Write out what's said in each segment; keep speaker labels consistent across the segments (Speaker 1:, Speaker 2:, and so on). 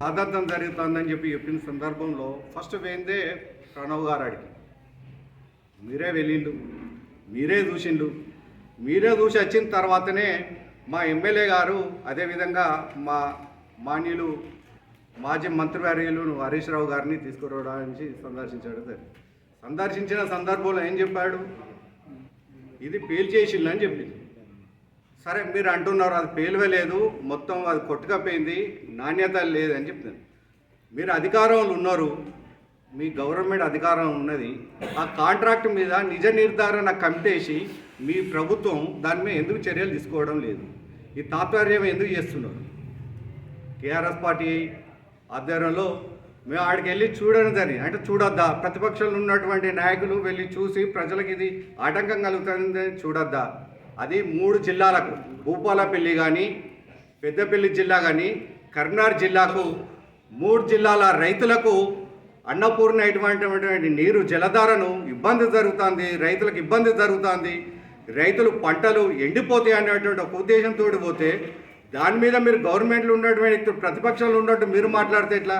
Speaker 1: ఆదార్థం జరుగుతుందని చెప్పి చెప్పిన సందర్భంలో ఫస్ట్ పోయిందే ప్రణవ్ గారు అడిగి మీరే వెళ్ళిండు మీరే చూసిండు మీరే చూసి వచ్చిన తర్వాతనే మా ఎమ్మెల్యే గారు అదేవిధంగా మా మాన్యులు మాజీ మంత్రివర్యులు హరీష్ రావు గారిని తీసుకురావడానికి సందర్శించాడు సార్ సందర్శించిన సందర్భంలో ఏం చెప్పాడు? ఇది పేల్చేసిల్లు అని చెప్పింది. సరే మీరు అంటున్నారు అది పేలువే లేదు మొత్తం అది కొట్టుకపోయింది నాణ్యత లేదని చెప్తుంది మీరు అధికారంలో ఉన్నారు మీ గవర్నమెంట్ అధికారం ఉన్నది ఆ కాంట్రాక్ట్ మీద నిజ నిర్ధారణ కమిటేసి మీ ప్రభుత్వం దాని మీద ఎందుకు చర్యలు తీసుకోవడం లేదు? ఈ తాత్పర్యం ఎందుకు చేస్తున్నారు? టీఆర్ఎస్ పార్టీ ఆధ్వర్యంలో మేము ఆడికి వెళ్ళి చూడడం అంటే చూడొద్దా? ప్రతిపక్షంలో ఉన్నటువంటి నాయకులు వెళ్ళి చూసి ప్రజలకు ఇది ఆటంకం కలుగుతుంది చూడొద్దా? అది మూడు జిల్లాలకు భూపాలపల్లి కానీ పెద్దపల్లి జిల్లా కానీ కర్నార్ జిల్లాకు మూడు జిల్లాల రైతులకు అన్నపూర్ణ అయినటువంటి నీరు జలధారను ఇబ్బంది జరుగుతుంది రైతులకు ఇబ్బంది జరుగుతుంది. రైతులు పంటలు ఎండిపోతాయి అనేటువంటి ఒక ఉద్దేశంతో పోతే దాని మీద మీరు గవర్నమెంట్లో ఉన్నటువంటి ప్రతిపక్షంలో ఉన్నట్టు మీరు మాట్లాడితే ఎట్లా?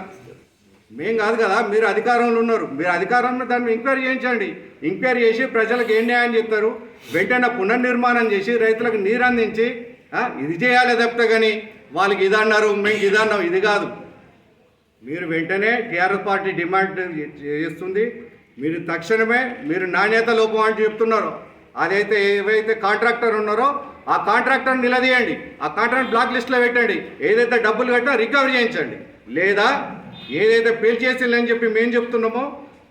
Speaker 1: మేం కాదు కదా మీరు అధికారంలో ఉన్నారు. మీరు అధికారంలో దాన్ని ఎంక్వైరీ చేయించండి. ఎంక్వైరీ చేసి ప్రజలకు ఏం న్యాయం చెప్తారు? వెంటనే పునర్నిర్మాణం చేసి రైతులకు నీరు అందించి ఇది చేయాలి తప్పితే కానీ వాళ్ళకి ఇది అన్నారు మేము ఇది అన్నాం ఇది కాదు. మీరు వెంటనే టీఆర్ఎస్ పార్టీ డిమాండ్ చేస్తుంది. మీరు తక్షణమే మీరు నాణ్యత లోపం అని చెప్తున్నారు. అదైతే ఏవైతే కాంట్రాక్టర్ ఉన్నారో ఆ కాంట్రాక్టర్ని నిలదీయండి. ఆ కాంట్రాక్ట్ బ్లాక్ లిస్ట్లో పెట్టండి. ఏదైతే డబ్బులు కట్టినా రికవరీ చేయించండి. లేదా ఏదైతే పేల్ చేసిందని చెప్పి మేము చెప్తున్నామో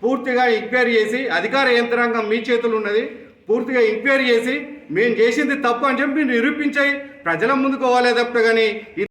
Speaker 1: పూర్తిగా ఎంక్వైరీ చేసి అధికార యంత్రాంగం మీ చేతులు ఉన్నది పూర్తిగా ఎంక్వైరీ చేసి మేము చేసింది తప్పు అని చెప్పి నిరూపించాయి. ప్రజల ముందుకు తప్ప కానీ